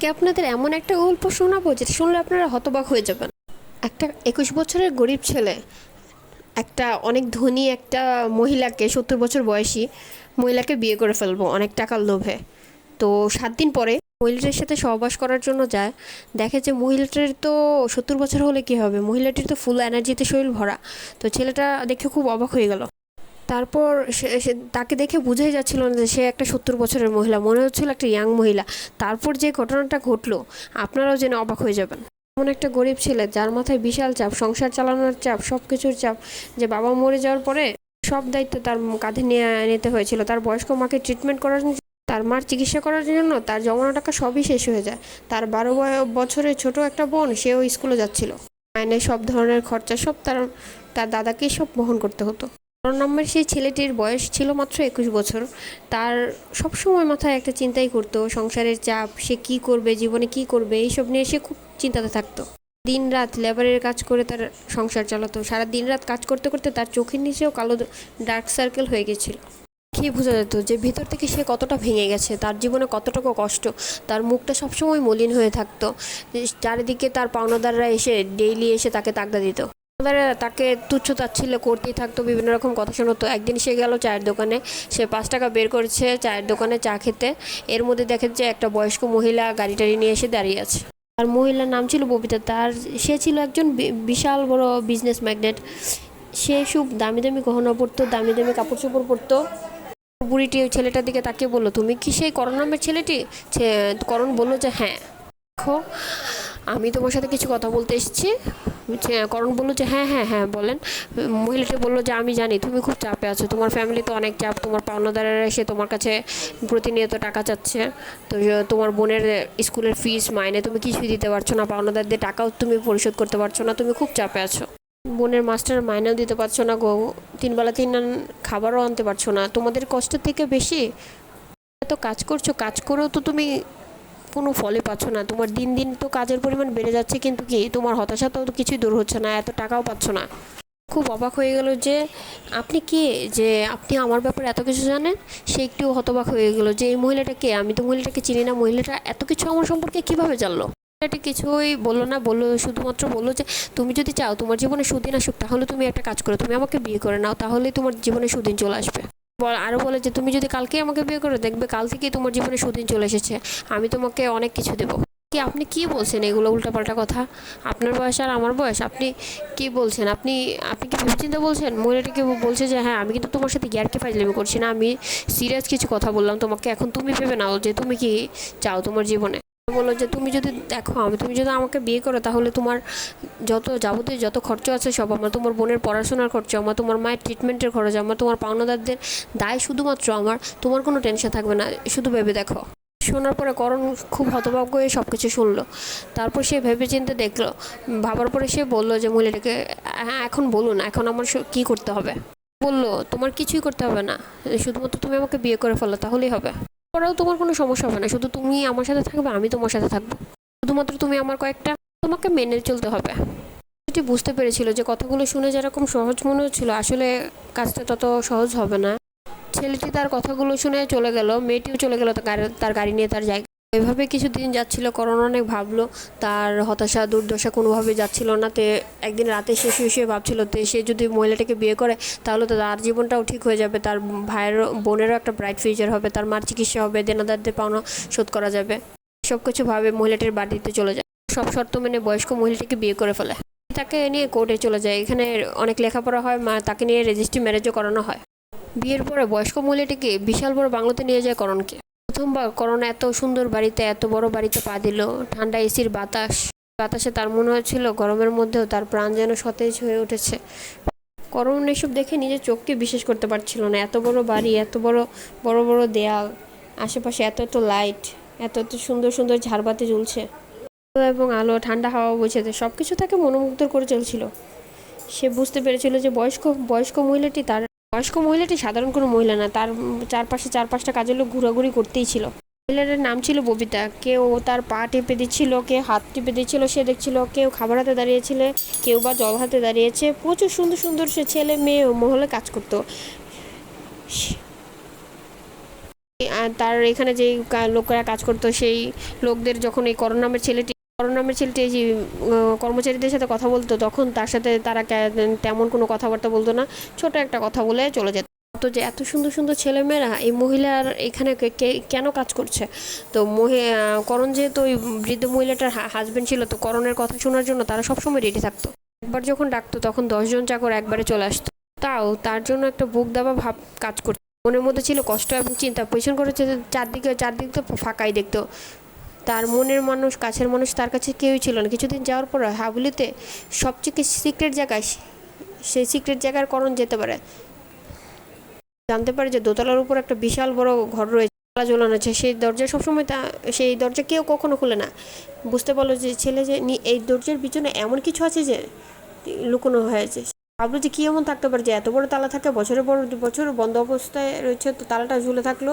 কে আপনাদের এমন একটা গল্প শোনাবো যেটা শুনলে আপনারা হতবাক হয়ে যাবেন? একটা একুশ বছরের গরিব ছেলে, একটা অনেক ধনী একটা মহিলাকে সত্তর বছর বয়সী মহিলাকে বিয়ে করে ফেলব অনেক টাকার লোভে। তো সাত দিন পরে মহিলাটির সাথে সহবাস করার জন্য যায়। দেখে যে মহিলাটির তো সত্তর বছর হলে কি হবে? মহিলাটির তো ফুল এনার্জিতে শরীর ভরা। তো ছেলেটা দেখে খুব অবাক হয়ে গেল। তারপর সে তাকে দেখে বোঝাই যাচ্ছিল না যে সে একটা সত্তর বছরের মহিলা। মনে হচ্ছিল একটা ইয়াং মহিলা। তারপর যে ঘটনাটা ঘটলো, আপনারাও জেনে অবাক হয়ে যাবেন। এমন একটা গরিব ছেলে, যার মাথায় বিশাল চাপ, সংসার চালানোর চাপ সব কিছুর চাপ, যে বাবা মরে যাওয়ার পরে সব দায়িত্ব তার কাঁধে নিয়ে, নিতে হয়েছিল। তার বয়স্ক মাকে ট্রিটমেন্ট করার জন্য, তার মার চিকিৎসা করার জন্য তার জমানো টাকা সবই শেষ হয়ে যায়। তার বারো বছরের ছোট একটা বোন, সেও স্কুলে যাচ্ছিল। মাইনে সব ধরনের খরচা সব তার তার দাদাকেই সব বহন করতে হতো। নাম্বার সেই ছেলেটির বয়স ছিল মাত্র একুশ বছর। তার সবসময় মাথায় একটা চিন্তাই করতো সংসারের চাপ, সে কি করবে, জীবনে কি করবে, এইসব নিয়ে সে খুব চিন্তাতে থাকতো। দিন রাত লেবারের কাজ করে তার সংসার চালাতো। সারা দিন রাত কাজ করতে করতে তার চোখের নিচেও কালো ডার্ক সার্কেল হয়ে গেছিল। কি বোঝা যেত যে ভিতর থেকে সে কতটা ভেঙে গেছে, তার জীবনে কতটুকু কষ্ট, তার মুখটা সবসময় মলিন হয়ে থাকতো। চারিদিকে তার পাওনাদাররা এসে ডেইলি এসে তাকে তাগদা দিত। তাকে তুচ্ছ তাচ্ছিল্য করতেই থাকতো, বিভিন্ন রকম কথা শোনাতো। একদিন সে গেল চায়ের দোকানে, সে পাঁচ টাকা বের করেছে চায়ের দোকানে চা খেতে। এর মধ্যে দেখে যে একটা বয়স্ক মহিলা গাড়ি টাড়ি নিয়ে এসে দাঁড়িয়ে আছে। আর মহিলার নাম ছিল ববিতা, তার, সে ছিল একজন বিশাল বড় বিজনেস ম্যাগনেট সে সব দামি দামি গহনা পরতো, দামি দামি কাপড় চোপড় পরতো। বুড়িটি ওই ছেলেটার দিকে তাকিয়ে বলল, তুমি কি সেই করণ নামের ছেলেটি করণ বলল যে হ্যাঁ। দেখো আমি তোমার সাথে কিছু কথা বলতে এসেছি। করণ বলল যে হ্যাঁ হ্যাঁ হ্যাঁ বলেন। মহিলাটি বলল যে, আমি জানি, তুমি খুব চাপে আছো। তোমার ফ্যামিলি তো অনেক চাপ। তোমার পাওনাদারেরা এসে তোমার কাছে প্রতিনিয়ত টাকা চাচ্ছে। তো তোমার বোনের স্কুলের ফিস মাইনে তুমি কিছুই দিতে পারছ না। পাওনাদারদের টাকাও তুমি পরিশোধ করতে পারছ না। তুমি খুব চাপে আছো। বোনের মাস্টার মাইনেও দিতে পারছ না গো। তিনবেলা তিন খাবারও আনতে পারছ না। তোমাদের কষ্ট থেকে বেশি? এত কাজ করছ। কাজ করেও তো তুমি কোনো ফলে পাচ্ছ না। তোমার দিন দিন তো কাজের পরিমাণ বেড়ে যাচ্ছে, কিন্তু কি তোমার হতাশা তো কিছুই দূর হচ্ছে না, এত টাকাও পাচ্ছ না। খুব অবাক হয়ে গেল যে আপনি কে? যে আপনি আমার ব্যাপারে এত কিছু জানেন? সে একটু হতবাক হয়ে গেল যে, এই মহিলাটা কে? আমি তো মহিলাটাকে চিনি না। মহিলাটা এত কিছু আমার সম্পর্কে কীভাবে জানলো? মহিলাটা কিছুই বলল না, বলল শুধুমাত্র বলল যে, তুমি যদি চাও তোমার জীবনে সুদিন আসুক, তাহলে তুমি একটা কাজ করো। তুমি আমাকে বিয়ে করে নাও, তাহলেই তোমার জীবনে সুদিন চলে আসবে। আরও বলে যে, তুমি যদি কালকেই আমাকে বিয়ে করো, দেখবে কাল থেকেই তোমার জীবনে সুদিন চলে এসেছে। আমি তোমাকে অনেক কিছু দেবো। কি, আপনি কি বলছেন এগুলো উল্টাপাল্টা কথা? আপনার বয়স আর আমার বয়স, আপনি কি বলছেন? আপনি আপনি কি ভেবেচিন্তে বলছেন? মহিলাটিকে বলছে যে হ্যাঁ আমি কিন্তু তোমার সাথে গ্যারকে ফাজলামি করছি না, আমি সিরিয়াস কিছু কথা বললাম, তোমাকে এখন তুমি ভেবে নাও যে, তুমি কি চাও তোমার জীবনে? বলল যে, তুমি যদি দেখো, আমি, তুমি যদি আমাকে বিয়ে করো, তাহলে তোমার যত যাবতীয় যত খরচ আছে সব আমার, তোমার বোনের পড়াশোনার খরচ, আমার, তোমার মায়ের ট্রিটমেন্টের খরচ, আমার, তোমার পাওনাদারদের দায় শুধুমাত্র আমার, তোমার কোনো টেনশন থাকবে না, শুধু ভেবে দেখো। শোনার পরে করণ খুব হতভাগ্য হয়ে সব কিছু শুনলো। তারপর সে ভেবে চিন্তে দেখল, ভাবার পরে সে বলল যে, মহিলাটাকে হ্যাঁ এখন বলুন, এখন আমার কী করতে হবে? বলল, তোমার কিছুই করতে হবে না, শুধুমাত্র তুমি আমাকে বিয়ে করে ফেলো, তাহলেই হবে। পরেও তোমার কোনো সমস্যা হবে না। শুধু তুমি আমার সাথে থাকবে, আমি তোমার সাথে থাকব। শুধুমাত্র তুমি আমার কয়েকটা তোমাকে মেনে চলতে হবে। সেটি বুঝতে পেরেছিল যে কথাগুলো শুনে যেরকম সহজ মনে হচ্ছিল, আসলে কাজটা তত সহজ হবে না। ছেলেটি তার কথাগুলো শুনে চলে গেল, মেয়েটিও চলে গেল তার গাড়ি নিয়ে তার জায়গা এভাবে কিছুদিন যাচ্ছিল, করোনা অনেক ভাবলো, তার হতাশা, দুর্দশা কোনোভাবে যাচ্ছিল না। তে একদিন রাতে সে শুয়ে শুয়ে ভাবছিল, তে সে যদি মহিলাটাকে বিয়ে করে, তাহলে তো তার জীবনটাও ঠিক হয়ে যাবে। তার ভাইয়েরও, বোনেরও একটা ব্রাইট ফিউচার হবে, তার মার চিকিৎসা হবে, দেনাদারদের পাওনা শোধ করা যাবে। সব কিছু ভাবে মহিলাটির বাড়িতে চলে যায়। সব শর্ত মেনে বয়স্ক মহিলাটিকে বিয়ে করে ফেলে। তাকে নিয়ে কোর্টে চলে যায়। এখানে অনেক লেখাপড়া হয়, মা তাকে নিয়ে রেজিস্ট্রি ম্যারেজও করানো হয়। বিয়ের পরে বয়স্ক মহিলাটিকে বিশাল বড় বাংলোতে নিয়ে যায় করণকে। প্রথমবার করোনা এত সুন্দর বাড়িতে, এত বড় বাড়িতে পা দিল। ঠান্ডা এসির বাতাস, বাতাসে তার মনে হচ্ছিল গরমের মধ্যেও তার প্রাণ যেন সতেজ হয়ে উঠেছে। করণ এসব দেখে নিজের চোখকে বিশ্বাস করতে পারছিল না। এত বড় বাড়ি, এত বড় বড় বড় দেয়াল, আশেপাশে এত এত লাইট, এত এত সুন্দর সুন্দর ঝাড়বাতি জ্বলছে। এবং আলো, ঠান্ডা হাওয়া বইছে। সব কিছু তাকে মনোমুগ্ধ করে চলছিল। সে বুঝতে পেরেছিল যে বয়স্ক বয়স্ক মহিলাটি তার বয়স্ক মহিলাটি সাধারণ কোনো মহিলা না, তার চারপাশে চার পাঁচটা কাজের লোক ঘোরাঘুরি করতেই ছিল। মহিলাটার নাম ছিল ববিতা। কেউ তার পা টিপে দিচ্ছিল, কেউ হাত টিপে দিচ্ছিল, সে দেখছিল কেউ খাবার হাতে দাঁড়িয়েছিল, কেউ বা জল হাতে দাঁড়িয়েছে। প্রচুর সুন্দর সুন্দর সে ছেলে, মেয়ে মহলে কাজ করতো। তার এখানে কা- লোকেরা কাজ করতো, সেই লোকদের যখন এই করণ নামের ছেলেটি করণ নামের ছেলেটি এই যে কর্মচারীদের সাথে কথা বলতো, তখন তার সাথে তারা তেমন কোনো কথাবার্তা বলতো না। ছোট একটা কথা বলে চলে যেত। তো যে, এত সুন্দর সুন্দর ছেলেমেয়েরা এই মহিলার এখানে কেন কাজ করছে? তো মহি করণ যেহেতু ওই বৃদ্ধ মহিলাটার হাজব্যান্ড ছিল, তো করণের কথা শোনার জন্য তারা সবসময় রেডি থাকতো। একবার যখন ডাকতো, তখন দশজন চাকর একবারে চলে আসতো। তাও তার জন্য একটা বুক দাবা ভাব কাজ করতো। মনের মধ্যে ছিল কষ্ট এবং চিন্তা। পেছন করেছে চারদিকে, চারদিক তো ফাঁকাই দেখতো। তার মনের মানুষ, কাছের মানুষ তার কাছে কেউই ছিল না। কিছুদিন যাওয়ার পর হাবুলিতে সবচেয়ে সিক্রেট জায়গায় সেই সিক্রেট জায়গার করণ যেতে পারে। জানতে পারে যে দোতলার উপর একটা বিশাল বড় ঘর রয়েছে তালা ঝোলানো আছে। সেই দরজা সবসময় তা, সেই দরজা কেউ কখনো খুলে না। বুঝতে পারল যে ছেলে যে এই দরজার পিছনে এমন কিছু আছে যে লুকোনো হয়েছে। ভাবলো যে কী এমন থাকতে পারে যে এত বড় তালা থাকে, বছরের পর বছর বন্ধ অবস্থায় রয়েছে, তো তালাটা ঝুলে থাকল।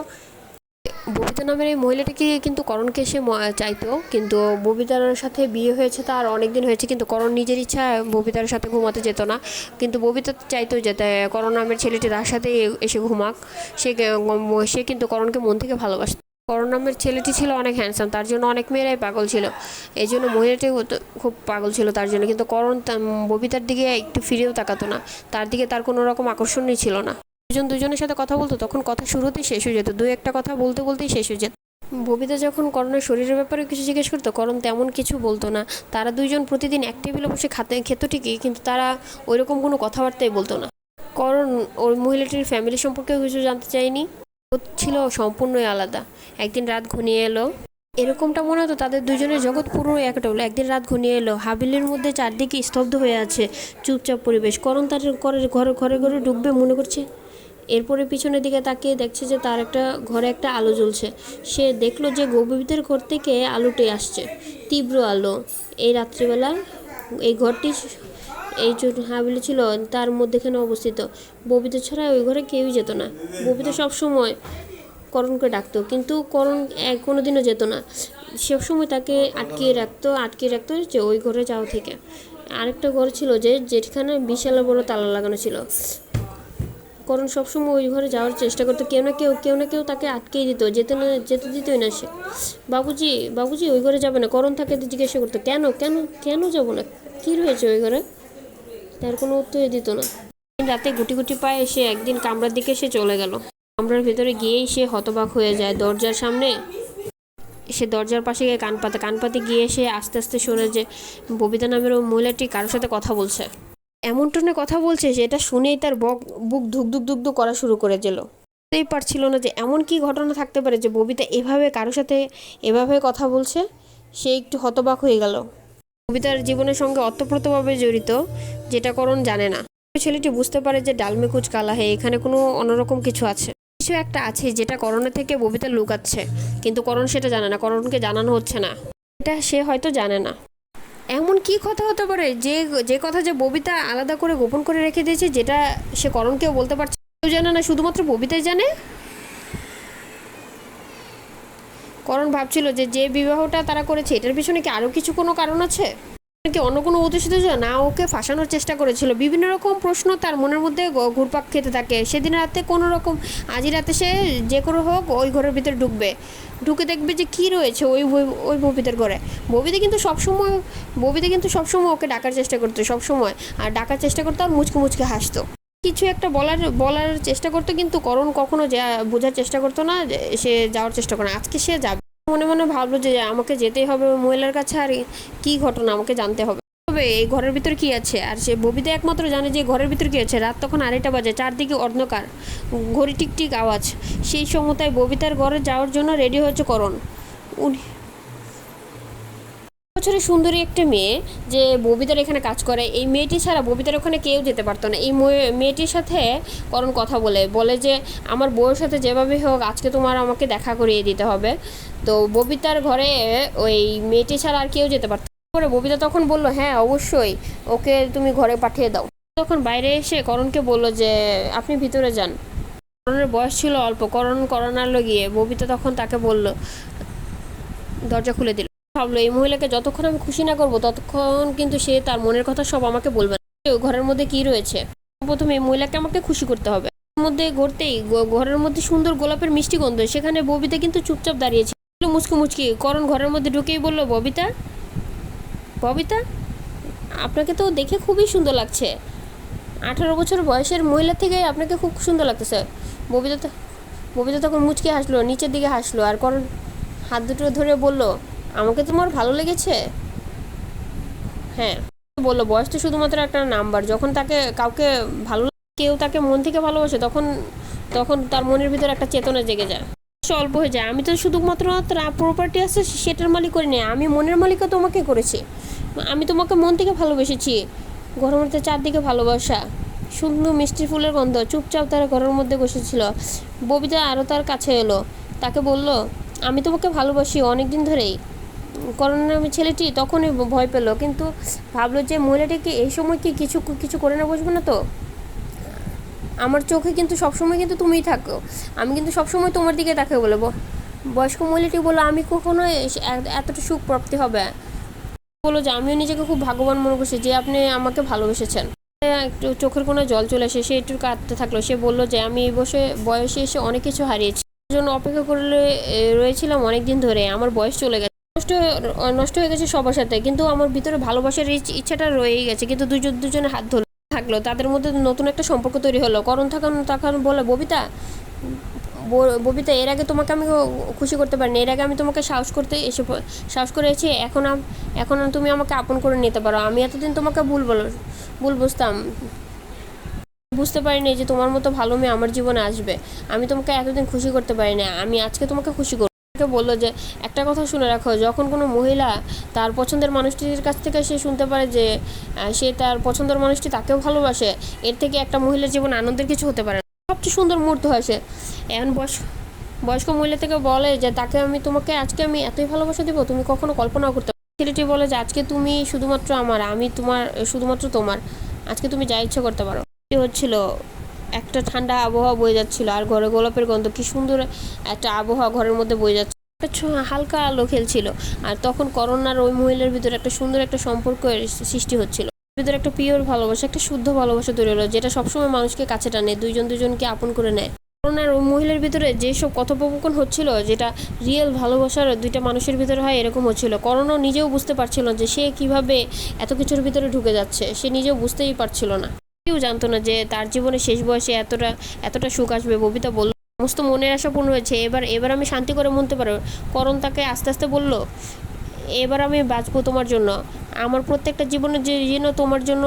ববিতা নামের এই মহিলাটিকে কিন্তু করণকে সে চাইতো, কিন্তু ববিতার সাথে বিয়ে হয়েছে তার অনেক দিন হয়েছে, কিন্তু করণ নিজের ইচ্ছা ববিতার সাথে ঘুমাতে যেত না। কিন্তু ববিতা চাইতো যে করণ নামের ছেলেটি তার সাথে এসে ঘুমাক। সে সে কিন্তু করণকে মন থেকে ভালোবাসত। করণ নামের ছেলেটি ছিল অনেক হ্যান্ডসাম তার জন্য অনেক মেয়েরাই পাগল ছিল। এই জন্য মহিলাটি খুব পাগল ছিল তার জন্য। কিন্তু করণ ববিতার দিকে একটু ফিরেও তাকাতো না। তার দিকে তার কোনো রকম আকর্ষণই ছিল না। দুজন দুজনের সাথে কথা বলতো, তখন কথা শুরুতেই শেষ হয়ে যেত। দু একটা কথা বলতে বলতেই শেষ হয়ে যেত। ববিতা যখন করণের শরীরের ব্যাপারে কিছু জিজ্ঞেস করতো, করণ তেমন কিছু বলতো না। তারা দুইজন প্রতিদিন এক টেবিলে বসে খাতে খেত ঠিকই, কিন্তু তারা ওইরকম কোনো কথাবার্তাই বলতো না। করণ ওই মহিলাটির ফ্যামিলি সম্পর্কেও কিছু জানতে চায়নি। ও ছিল সম্পূর্ণই আলাদা। একদিন রাত ঘনিয়ে এলো। এরকমটা মনে হতো তাদের দুজনের জগৎ পুরো একটা হলো। একদিন রাত ঘনিয়ে এলো। হাবিলের মধ্যে চারদিকে স্তব্ধ হয়ে আছে চুপচাপ পরিবেশ। করণ তার ঘরে ঘরে ঘরে ঢুকবে মনে করছে। এরপরে পিছনের দিকে তাকিয়ে দেখছে যে তার একটা ঘরে একটা আলো জ্বলছে। সে দেখল যে গভীরদের ঘর থেকে আলোটি আসছে, তীব্র আলো। এই রাত্রিবেলা এই ঘরটি এই হাবিলি ছিল তার মধ্যেখানে অবস্থিত। ববিতা ছাড়া ওই ঘরে কেউই যেত না। ববিতা সবসময় করণকে ডাকতো, কিন্তু করণ এক কোনোদিনও যেত না। সবসময় তাকে আটকিয়ে রাখতো আটকিয়ে রাখতো যে ওই ঘরে যাওয়া থেকে। আরেকটা ঘর ছিল যে যেখানে বিশাল বড় তালা লাগানো ছিল। করণ সবসময় ওই ঘরে যাওয়ার চেষ্টা করতো। কেউ না কেউ কেউ না কেউ তাকে আটকেই দিত, যেতে না, যেতে দিতই না সে। বাবুজি বাবুজি ওই ঘরে যাবে না, করণ তাকে জিজ্ঞাসা করতো, কেন কেন কেন যাব না? কী রয়েছে ওই ঘরে? তার কোনো উত্তরই দিত না। রাতে গুটি গুটি পায়ে সে একদিন কামরার দিকে সে চলে গেল। কামরার ভেতরে গিয়েই সে হতবাক হয়ে যায় দরজার সামনে। সে দরজার পাশে গিয়ে কান পাতে কান পাতে গিয়ে সে আস্তে আস্তে শুনে যে, ববিতা নামের ওই মহিলাটি কারোর সাথে কথা বলছে। এমন টোনে কথা বলছে সেটা শুনেই তার বক, বুক ধুক ধুক ধুক ধুক করা শুরু করে দিল। বুঝতেই পারছিল না যে এমন কি ঘটনা থাকতে পারে যে ববিতা এভাবে কারোর সাথে এভাবে কথা বলছে, সে একটু হতবাক হয়ে গেল। ববিতার জীবনের সঙ্গে অতপ্রতভাবে জড়িত, যেটা করণ জানে না। ছেলেটি বুঝতে পারে যে ডালমে কুচ কালা হে, এখানে কোনো অন্যরকম কিছু আছে। কিছু একটা আছে যেটা করণের থেকে ববিতা লুকাচ্ছে, কিন্তু করণ সেটা জানে না, করণকে জানানো হচ্ছে না। এটা সে হয়তো জানে না। এমন কি কথা হতে পারে? যে যে কথা যে ববিতা আলাদা করে গোপন করে রেখে দিয়েছে, যেটা সে করণকেও বলতে পারছে কেউ জানে না, শুধুমাত্র ববিতাই জানে? করণ ভাবছিল যে যে বিবাহটা তারা করেছে, এটার পিছনে কি আরও কিছু কোনো কারণ আছে? কি অন্য কোনো উদ্দেশ্য ছিল? না, ওকে ফাঁসানোর চেষ্টা করেছিল। বিভিন্ন রকম প্রশ্ন তার মনের মধ্যে ঘুরপাক খেতে থাকে। সেদিন রাতে কোনো রকম, আজই রাতে সে যে করে হোক, ওই ঘরের ভিতরে ঢুকবে। ঢুকে দেখবে যে কী রয়েছে ওই ওই ববিতার ঘরে। ববিতা কিন্তু সবসময় ববিতা কিন্তু সবসময় ওকে ডাকার চেষ্টা করতো, সবসময়। আর ডাকার চেষ্টা করতো আর মুচকে মুচকে হাসতো। কিছু একটা বলার বলার চেষ্টা করতো কিন্তু করণ কখনো যা, বোঝার চেষ্টা করতো না সে যাওয়ার চেষ্টা করে। আজকে সে যাবে। মনে মনে ভাবলো যে আমাকে যেতেই হবে মহিলার কাছে আর কি ঘটনা আমাকে জানতে হবে। তবে এই ঘরের ভিতর কি আছে? আর সে ববিতা একমাত্র জানে যে ঘরের ভিতর কি আছে। রাত তখন আড়াইটা বাজে, চারদিকে অন্ধকার, ঘড়ি টিক টিক আওয়াজ। সেই সময়টায় ববিতার ঘরে যাওয়ার জন্য রেডি হয়েছে করণ। উনি বছরের সুন্দরী একটা মেয়ে যে ববিতার এখানে কাজ করে। এই মেয়েটি ছাড়া ববিতার ওখানে কেউ যেতে পারতো না। এই ময়ে- মেয়েটির সাথে করণ কথা বলে। বলে যে, আমার বউয়ের সাথে যেভাবে হোক, আজকে তোমার আমাকে দেখা করিয়ে দিতে হবে। তো ববিতার ঘরে ওই মেয়েটি ছাড়া আর কেউ যেতে পারতো পরে ববিতা তখন বলল হ্যাঁ অবশ্যই, ওকে তুমি ঘরে পাঠিয়ে দাও। তখন বাইরে এসে করণকে বলল যে, আপনি ভিতরে যান। করণের বয়স ছিল অল্প, করণ করোনার গিয়ে ববিতা তখন তাকে বলল, দরজা খুলে দিল। ভাবলো, এই মহিলাকে যতক্ষণ আমি খুশি না করব, ততক্ষণ কিন্তু সে তার মনের কথা সব আমাকে বলবে না। ঘরের মধ্যে কি রয়েছে? প্রথমে এই মহিলাকে আমাকে খুশি করতে হবে। মধ্যে ঘুরতেই ঘরের মধ্যে সুন্দর গোলাপের মিষ্টি গন্ধ, সেখানে ববিতা কিন্তু চুপচাপ দাঁড়িয়েছে মুচকি মুচকি, করণ ঘরের মধ্যে ঢুকেই বলল, ববিতা ববিতা, আপনাকে তো দেখে খুবই সুন্দর লাগছে। আঠারো বছর বয়সের মহিলা থেকে আপনাকে খুব সুন্দর লাগতেছে। ববিতা তো ববিতা তখন মুচকে হাসলো, নিচের দিকে হাসলো আর করণ হাত দুটো ধরে বলল, আমাকে তোমার ভালো লেগেছে? হ্যাঁ বলল, বয়স তো শুধুমাত্র একটা নাম্বার। যখন তাকে কাউকে ভালো কেউ তাকে মন থেকে ভালোবাসে, তখন তখন তার মনের ভিতরে একটা চেতনা জেগে যায়। বয়স অল্প হয়ে যায়। আমি তো শুধুমাত্র প্রপার্টি আছে, সেটার মালিক করিনি। আমি মনের মালিকও তোমাকে করেছি। আমি তোমাকে মন থেকে ভালোবেসেছি। ঘরের মধ্যে চারদিকে ভালোবাসা। সুন্দর মিষ্টি ফুলের গন্ধ, চুপচাপ তারা ঘরের মধ্যে বসেছিল। ববিতা আরও তার কাছে এলো। তাকে বলল, আমি তোমাকে ভালোবাসি অনেক দিন ধরেই। করোনা নামে ছেলেটি তখনই ভয় পেল। কিন্তু ভাবলো যে মহিলাটিকে এই সময় কি কিছু কিছু করে না বসবে না তো? আমার চোখে কিন্তু সবসময় কিন্তু তুমিই থাকো। আমি কিন্তু সবসময় তোমার দিকে তাকে বলব। বয়স্ক মহিলাটি বলল, আমি কখনো এতটা সুখ প্রাপ্তি হবে। বলল যে, আমিও নিজেকে খুব ভাগ্যবান মনে করছি যে, আপনি আমাকে ভালোবেসেছেন। একটু চোখের কোনো জল চলে আসে সে একটু কাঁদতে থাকল। সে বলল যে, আমি এই বসে বয়সে এসে অনেক কিছু হারিয়েছি। জন্য অপেক্ষা করলে রয়েছিলাম অনেক দিন ধরে। আমার বয়স চলে গেছে। নষ্ট নষ্ট হয়ে গেছে সবার সাথে। কিন্তু আমার ভিতরে ভালোবাসার ইচ্ছাটা রয়েই গেছে। কিন্তু দুজন দুজনে হাত ধরে থাকল, তাদের মধ্যে নতুন একটা সম্পর্ক তৈরি হলো। করণ থাকান তখন বলে, ববিতা ববিতা, এর আগে তোমাকে আমি খুশি করতে পারিনি। এর আগে আমি তোমাকে সাহস করতে এসে সাহস করে এসে এখন এখন তুমি আমাকে আপন করে নিতে পারো। আমি এতদিন তোমাকে ভুল বলো, ভুল বুঝতাম। বুঝতে পারিনি যে তোমার মতো ভালো মেয়ে আমার জীবনে আসবে। আমি তোমাকে এতদিন খুশি করতে পারিনি। আমি আজকে তোমাকে খুশি করব আমাকে বলল যে, একটা কথা শুনে রাখো, যখন কোনো মহিলা তার পছন্দের মানুষটির কাছ থেকে সে শুনতে পারে যে সে তার পছন্দের মানুষটি তাকেও ভালোবাসে, এর থেকে একটা মহিলার জীবনে আনন্দের কিছু হতে পারে। সবচেয়ে সুন্দর মুহূর্ত হয় সে এখন বয়স, বয়স্ক মহিলা থেকে বলে যে, তাকে আমি তোমাকে, আজকে আমি এতই ভালোবাসা দেবো, তুমি কখনো কল্পনাও করতে। ছেলেটি বলে যে, আজকে তুমি শুধুমাত্র আমার, আমি তোমার, শুধুমাত্র তোমার, আজকে তুমি যা ইচ্ছা করতে পারো কি হচ্ছিল একটা ঠান্ডা আবহাওয়া বয়ে যাচ্ছিল আর ঘরে গোলাপের গন্ধ, কি সুন্দর একটা আবহাওয়া ঘরের মধ্যে বয়ে যাচ্ছে হালকা আলো খেলছিল আর তখন করোনার ওই মহিলার ভিতরে একটা সুন্দর একটা সম্পর্ক সৃষ্টি হচ্ছিল। ভিতরে একটা পিওর ভালোবাসা, একটা শুদ্ধ ভালোবাসা তৈরি হলো যেটা সবসময় মানুষকে কাছে টানে, দুইজন দুজনকে আপন করে নেয়। করোনার ওই মহিলার ভিতরে যেসব কথোপকথন হচ্ছিল, যেটা রিয়েল ভালোবাসার দুইটা মানুষের ভিতরে হয় এরকম হচ্ছিল। করোনা নিজেও বুঝতে পারছিল যে সে কীভাবে এত কিছুর ভিতরে ঢুকে যাচ্ছে, সে নিজেও বুঝতেই পারছিল না। কেউ জানতো না যে তার জীবনে শেষ বয়সে এতটা এতটা সুখ আসবে, ববিতা বলল। সমস্ত মনের আশা পূর্ণ হয়েছে। এবার এবার আমি শান্তি করে মনতে পারব করণ তাকে আস্তে আস্তে বলল, এবার আমি বাঁচবো তোমার জন্য। আমার প্রত্যেকটা জীবনের যে যেন তোমার জন্য,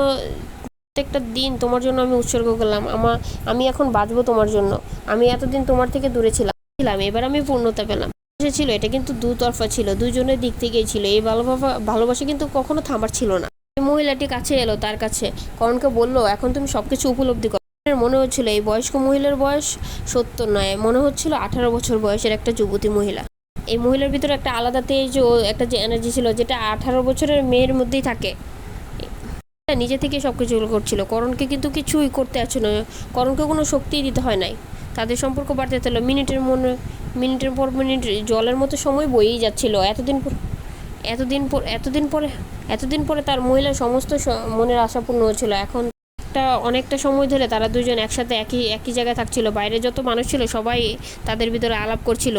প্রত্যেকটা দিন তোমার জন্য আমি উৎসর্গ করলাম। আমার আমি এখন বাঁচবো তোমার জন্য। আমি এতদিন তোমার থেকে দূরে ছিলাম। ছিলাম। এবার আমি পূর্ণতা পেলাম। ছিল এটা কিন্তু দুতরফা ছিল। দুজনের দিক থেকেই ছিল। এই ভালোবাসা ভালোবাসা কিন্তু কখনো থামার ছিল না। মহিলাটি কাছে এলো তার কাছে। করণকে বলল, এখন তুমি সব কিছু উপলব্ধি করো। মনে হচ্ছিল, এই বয়স্ক মহিলার বয়স সত্তর নয়, মনে হচ্ছিল আঠারো বছর বয়সের একটা যুবতী মহিলা। এই মহিলার ভিতরে একটা আলাদা তেজ ও একটা যে এনার্জি ছিল, যেটা আঠারো বছরের মেয়ের মধ্যেই থাকে। নিজে থেকে সব কিছু করছিল। করণকে কিন্তু কিছুই করতে আসছে না। করণকে কোনো শক্তিই দিতে হয় নাই। তাদের সম্পর্ক বাড়তে থাকল। মিনিটের মনে, মিনিটের পর মিনিট জলের মতো সময় বয়েই যাচ্ছিল। এতদিন পর এতদিন পর, এতদিন পরে এতদিন পরে তার মহিলার সমস্ত মনের আশা পূর্ণ হচ্ছিল। এখন অনেকটা সময় ধরে তারা দুজন একসাথে একই একই জায়গায় থাকছিল। বাইরে যত মানুষ ছিল, সবাই তাদের ভিতরে আলাপ করছিল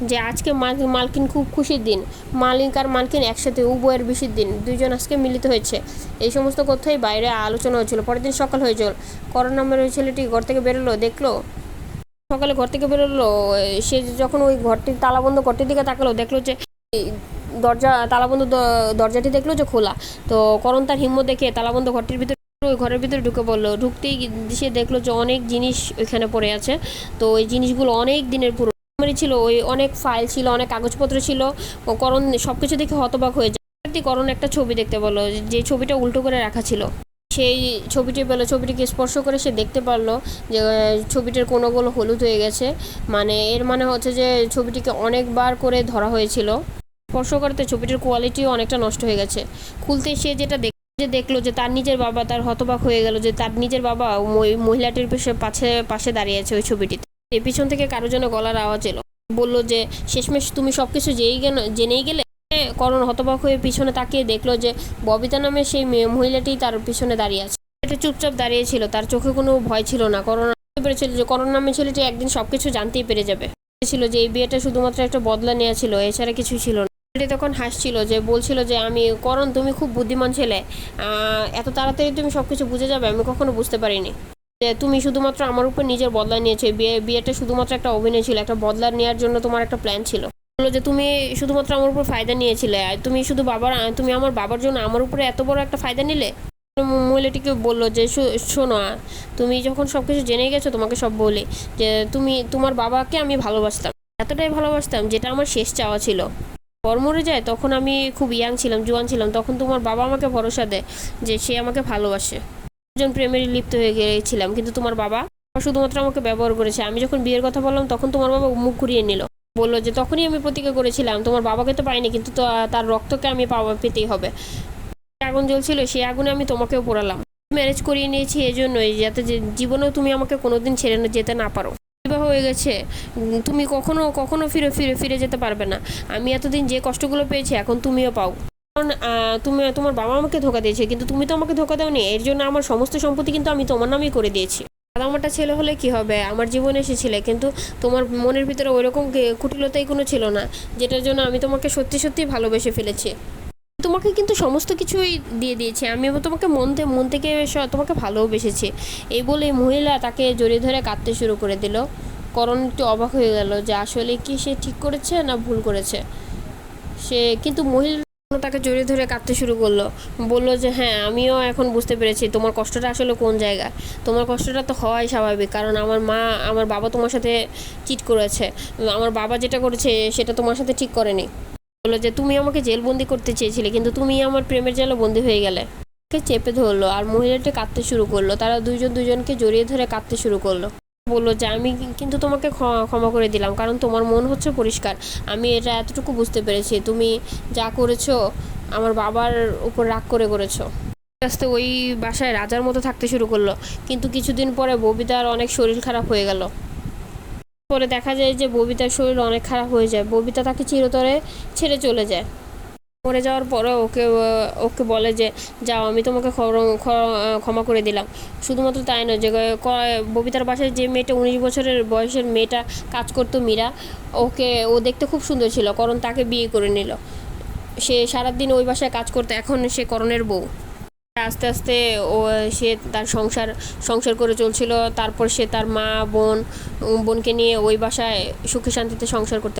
যে, আজকে মাল- মালকিন খুব খুশির দিন। মালিক আর মালকিন একসাথে উভয়ের বেশির দিন। দুজন আজকে মিলিত হয়েছে। এই সমস্ত কথাই বাইরে আলোচনা হয়েছিল পরের দিন সকাল হয়ে চল করোনা নামের ওই ছেলেটি ঘর থেকে বেরোলো, দেখল। সকালে ঘর থেকে বেরোলো, সে যখন ওই ঘরটির তালাবন্ধ ঘরটির দিকে তাকালো, দেখল যে দরজা, তালাবন্ধ দরজাটি দেখল যে খোলা। তো করণ তার হিম্মত দেখে তালাবন্ধ ঘরটির ভিতরে ওই ঘরের ভিতরে ঢুকে পড়ল। ঢুকতেই সে দেখল যে অনেক জিনিস ওইখানে পড়ে আছে। তো ওই জিনিসগুলো অনেক দিনের পুরো। ছিল, ওই অনেক ফাইল ছিল, অনেক কাগজপত্র ছিল। করণ সব কিছু দেখে হতবাক হয়ে যায়। করণ একটা ছবি দেখতে বলল যে ছবিটা উল্টো করে রাখা ছিল। সেই ছবিটি পেল, ছবিটিকে স্পর্শ করে সে দেখতে পারল যে ছবিটার কোনোগুলো হলুদ হয়ে গেছে। মানে এর মানে হচ্ছে যে ছবিটিকে অনেকবার করে ধরা হয়েছিল। স্পর্শ করতে ছবিটির কোয়ালিটিও অনেকটা নষ্ট হয়ে গেছে। খুলতে সে যেটা দেখ যে দেখল যে তার নিজের বাবা তার হতবাক হয়ে গেল, যে তার নিজের বাবা ওই মহিলাটির পাশে পাশে দাঁড়িয়ে আছে ওই ছবিটিতে। পিছন থেকে কারও যেন গলার আওয়াজ এলো। বলল যে, শেষমেশ তুমি সব কিছু যেই গেল জেনেই গেলে করণ হতবাক হয়ে পিছনে তাকিয়ে দেখল যে, ববিতা নামে সেই মহিলাটি তার পিছনে দাঁড়িয়ে আছে। এটা চুপচাপ দাঁড়িয়ে ছিল, তার চোখে কোনো ভয় ছিল না। করোনা বুঝতে পেরেছিল যে, করণ নামে ছেলেটি একদিন সব কিছু জানতেই পেরে যাবে। ছিল যে, এই বিয়েটা শুধুমাত্র একটা বদলা নেওয়া ছিল, এছাড়া কিছু ছিল না। ছেলেটি তখন হাসছিল যে, বলছিল যে, আমি, করণ, তুমি খুব বুদ্ধিমান ছেলে। এত তাড়াতাড়ি তুমি সব কিছু বুঝে যাবে, আমি কখনো বুঝতে পারিনি। যে, তুমি শুধুমাত্র আমার উপর নিজের বদলা নিয়েছে। বিয়ে, বিয়েটা শুধুমাত্র একটা অভিনয় ছিল, একটা বদলা নেওয়ার জন্য তোমার একটা প্ল্যান ছিল। বলল যে, তুমি শুধুমাত্র আমার উপর ফায়দা নিয়েছিলে। আর তুমি শুধু বাবার তুমি আমার বাবার জন্য আমার উপরে এত বড় একটা ফায়দা নিলে? মহিলাটিকে বলল যে শোনো তুমি যখন সব কিছু জেনে গেছো, তোমাকে সব বলি। যে, তুমি, তোমার বাবাকে আমি ভালোবাসতাম, এতটাই ভালোবাসতাম, যেটা আমার শেষ চাওয়া ছিল। পর মরে যায়, তখন আমি খুব ইয়াং ছিলাম, জোয়ান ছিলাম, তখন তোমার বাবা আমাকে ভরসা দেয় যে সে আমাকে ভালোবাসে। একজন প্রেমের লিপ্ত হয়ে গিয়েছিলাম কিন্তু তোমার বাবা শুধুমাত্র আমাকে ব্যবহার করেছে। আমি যখন বিয়ের কথা বললাম, তখন তোমার বাবা মুখ ঘুরিয়ে নিল। বলল যে, তখনই আমি প্রতিজ্ঞা করেছিলাম, তোমার বাবাকে তো পাইনি, কিন্তু তার রক্তকে আমি পাওয়া, পেতেই হবে। আগুন জ্বলছিল সেই আগুনে আমি তোমাকেও পোড়ালাম। ম্যারেজ করিয়ে নিয়েছি এই জন্যই যাতে জীবনেও তুমি আমাকে কোনোদিন ছেড়ে যেতে না পারো। বিবাহ হয়ে গেছে। তুমি কখনো কখনো ফিরে ফিরে ফিরে যেতে পারবে না। আমি এতদিন যে কষ্টগুলো পেয়েছি, এখন তুমিও পাও। কারণ তুমি, তোমার বাবা আমাকে ধোকা দিয়েছে, কিন্তু তুমি তো আমাকে ধোকা দাওনি। এর জন্য আমার সমস্ত সম্পত্তি কিন্তু আমি তোমার নামেই করে দিয়েছি। আর আমারটা ছেলে হলে কি হবে? আমার জীবনে এসেছিলে, কিন্তু তোমার মনের ভিতরে ওইরকম কুটিলতাই কোনো ছিল না, যেটার জন্য আমি তোমাকে সত্যি সত্যি ভালোবেসে ফেলেছি। তোমাকে কিন্তু সমস্ত কিছুই দিয়ে দিয়েছে। আমি তোমাকে মন থেকে মন থেকে তোমাকে ভালোবেসেছি এই বলে মহিলা তাকে জড়িয়ে ধরে কাঁদতে শুরু করে দিল। করণ একটু অবাক হয়ে গেল যে আসলে কি সে ঠিক করেছে না ভুল করেছে। সে কিন্তু মহিলা তাকে জড়িয়ে ধরে কাঁদতে শুরু করল। বলল যে হ্যাঁ আমিও এখন বুঝতে পেরেছি তোমার কষ্টটা আসলে কোন জায়গায়। তোমার কষ্টটা তো হওয়াই স্বাভাবিক, কারণ আমার মা, আমার বাবা তোমার সাথে চিট করেছে। আমার বাবা যেটা করেছে সেটা তোমার সাথে ঠিক করেনি। বলল যে, তুমি আমাকে জেলবন্দি করতে চেয়েছিলে, কিন্তু তুমি আমার প্রেমের জালে বন্দি হয়ে গেলে। চেপে ধরলো আর মহিলাটা কাঁদতে শুরু করল। তারা দুইজন দুজনকে জড়িয়ে ধরে কাঁদতে শুরু করল। বলল যে, আমি কিন্তু তোমাকে ক্ষ- ক্ষমা করে দিলাম, কারণ তোমার মন হচ্ছে পরিষ্কার। আমি এটা এতটুকু বুঝতে পেরেছি। তুমি যা করেছ, আমার বাবার উপর রাগ করে করেছ। আস্তে আস্তে ওই বাসায় রাজার মতো থাকতে শুরু করল। কিন্তু কিছুদিন পরে ববিতার অনেক শরীর খারাপ হয়ে গেল। পরে দেখা যায় যে ববিতার শরীর অনেক খারাপ হয়ে যায়। ববিতা তাকে চিরতরে ছেড়ে চলে যায়। মরে যাওয়ার পরে ওকে ওকে বলে যে, যাও, আমি তোমাকে ক্ষমা করে দিলাম। শুধুমাত্র তাই নয়, যে ববিতার বাসায় যে মেয়েটা উনিশ বছরের বয়সের মেয়েটা কাজ করতো মীরা, ওকে, ও দেখতে খুব সুন্দর ছিল। করণ তাকে বিয়ে করে নিল। সে সারাদিন ওই বাসায় কাজ করতো। এখন সে করণের বউ। আস্তে আস্তে ও, সে তার সংসার সংসার করে চলছিল। তারপর সে তার মা, বোন, বোনকে নিয়ে ওই বাসায় সুখে শান্তিতে সংসার করতে